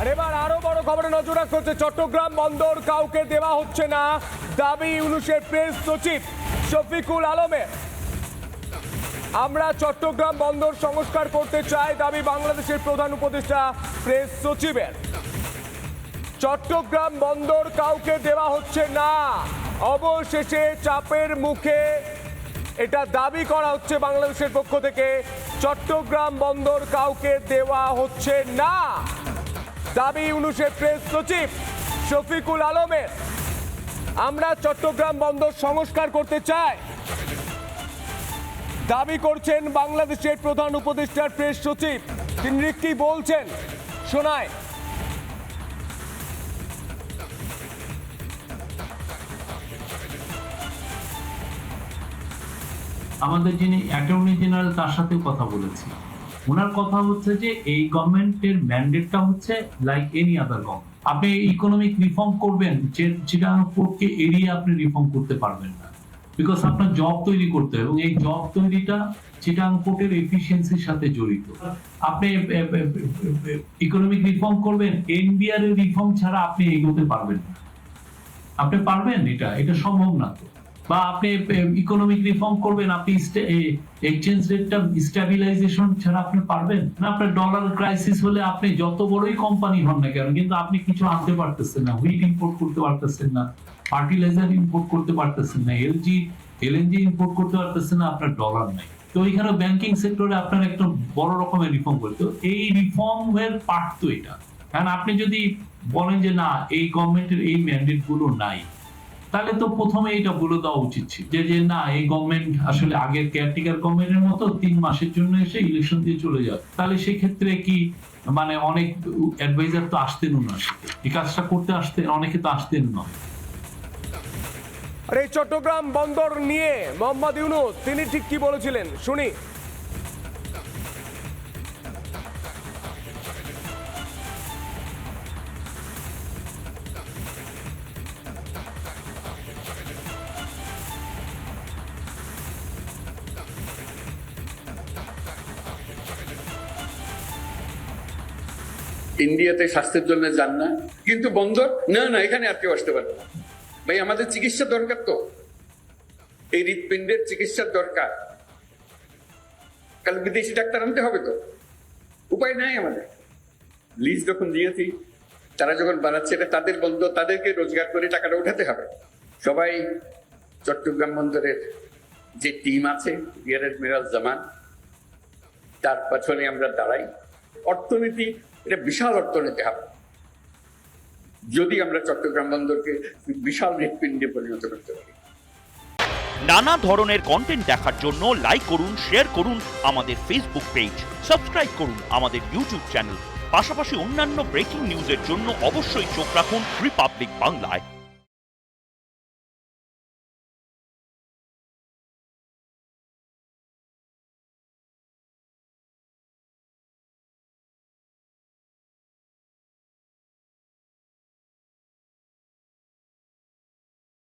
আর এবার আরও বড় খবরে নজর রাখতে হচ্ছে, চট্টগ্রাম বন্দর কাউকে দেওয়া হচ্ছে না, দাবি ইউনুসের প্রেস সচিব শফিকুল আলমের। আমরা চট্টগ্রাম বন্দর সংস্কার করতে চাই, দাবি বাংলাদেশের প্রধান উপদেষ্টা প্রেস সচিবের। চট্টগ্রাম বন্দর কাউকে দেওয়া হচ্ছে না। অবশেষে চাপের মুখে এটা দাবি করা হচ্ছে বাংলাদেশের পক্ষ থেকে, চট্টগ্রাম বন্দর কাউকে দেওয়া হচ্ছে না। দাবি ইউনুসের প্রেস সচিব শফিকুল আলমের। আমরা চট্টগ্রাম বন্দর সংস্কার করতে চাই। দাবি করছেন বাংলাদেশের প্রধান উপদেষ্টার প্রেস সচিব। তিনি কি বলছেন? শোনায়। আমাদের যিনি অ্যাটর্নি জেনারেল তার সাথে কথা বলেছি। ওনার কথা হচ্ছে যে এই গভর্নমেন্টের ম্যান্ডেটটা হচ্ছে লাইক এনি আদার গভর্নমেন্ট আপনি ইকোনমিক রিফর্ম করবেন, যে চিটাং পোর্টকে এড়িয়ে আপনি রিফর্ম করতে পারবেন না। বিকজ আপনার জব তৈরি করতে হবে এবং এই জব তৈরিটা চিটাং পোর্টের এফিসিয়েন্সির সাথে জড়িত। আপনি ইকোনমিক রিফর্ম করবেন এনবিআর এর রিফর্ম ছাড়া আপনি এগোতে পারবেন না। আপনি পারবেন এটা? এটা সম্ভব না তো। বা আপনি ইকোনমিক রিফর্ম করবেন, আপনি এক্সচেঞ্জ রেটটা স্টেবিলাইজেশন ছাড়া আপনি পারবেন? না, আপনার ডলার ক্রাইসিস হলে আপনি যত বড়ই কোম্পানি হন না কেন, কিন্তু আপনি কিছু আনতে পারতেছেন না হুইট ইম্পোর্ট করতে পারতেছেন না ফার্টিলাইজার ইম্পোর্ট করতে পারতেছেন না এলজি এলএনজি ইম্পোর্ট করতে পারতেছেন না, আপনার ডলার নাই। তো ওইখানে ব্যাংকিং সেক্টরে আপনার একটা বড় রকমের রিফর্ম করতে এই রিফর্মের পার্ট তো এটা। কারণ আপনি যদি বলেন যে না, এই গভর্নমেন্টের এই ম্যান্ডেটগুলো নাই তাহলে তো প্রথমে এটা বলে দেওয়া উচিত ছিল যে যে না, এই গভর্নমেন্ট আসলে আগের কেয়ারটেকার গভর্নমেন্টের মতো তিন মাসের জন্য এসে ইলেকশন দিয়ে চলে যাবে। তাহলে সেই ক্ষেত্রে কি মানে অনেক অ্যাডভাইজার তো আসতেন সাথে এই কাজটা করতে আসতেন অনেকে তো আসতেন না। আর এই চট্টগ্রাম বন্দর নিয়ে মোহাম্মদ ইউনুস, তিনি ঠিক কি বলেছিলেন? শুনি। ইন্ডিয়াতে স্বাস্থ্যের জন্য যান না। কিন্তু বন্দর, না না, এখানে আর কেউ আসতে পারবে না। ভাই, আমাদের চিকিৎসা দরকার তো। এই হৃৎপিণ্ডের চিকিৎসার দরকার। কাল বিদেশি ডাক্তার আনতে হবে তো। উপায় নাই আমাদের। লিজ যখন দিয়েছি, তারা যখন বানাচ্ছে, এটা তাদের বন্ধ, তাদেরকে রোজগার করে টাকাটা উঠাতে হবে। সবাই চট্টগ্রাম বন্দরের যে টিম আছে, রিয়ার এডমিরাল জামান, তার পেছনে আমরা দাঁড়াই। অর্থনীতি এটা বিশাল অর্থনীতি হবে। যদি আমরা চট্টগ্রাম বন্দরকে বিশাল হৃৎপিণ্ডে পরিণত করতে পারি। নানা ধরনের কন্টেন্ট দেখার জন্য লাইক করুন শেয়ার করুন আমাদের ফেসবুক পেজ সাবস্ক্রাইব করুন আমাদের ইউটিউব চ্যানেল পাশাপাশি অন্যান্য ব্রেকিং নিউজের জন্য অবশ্যই চোখ রাখুন রিপাবলিক বাংলায়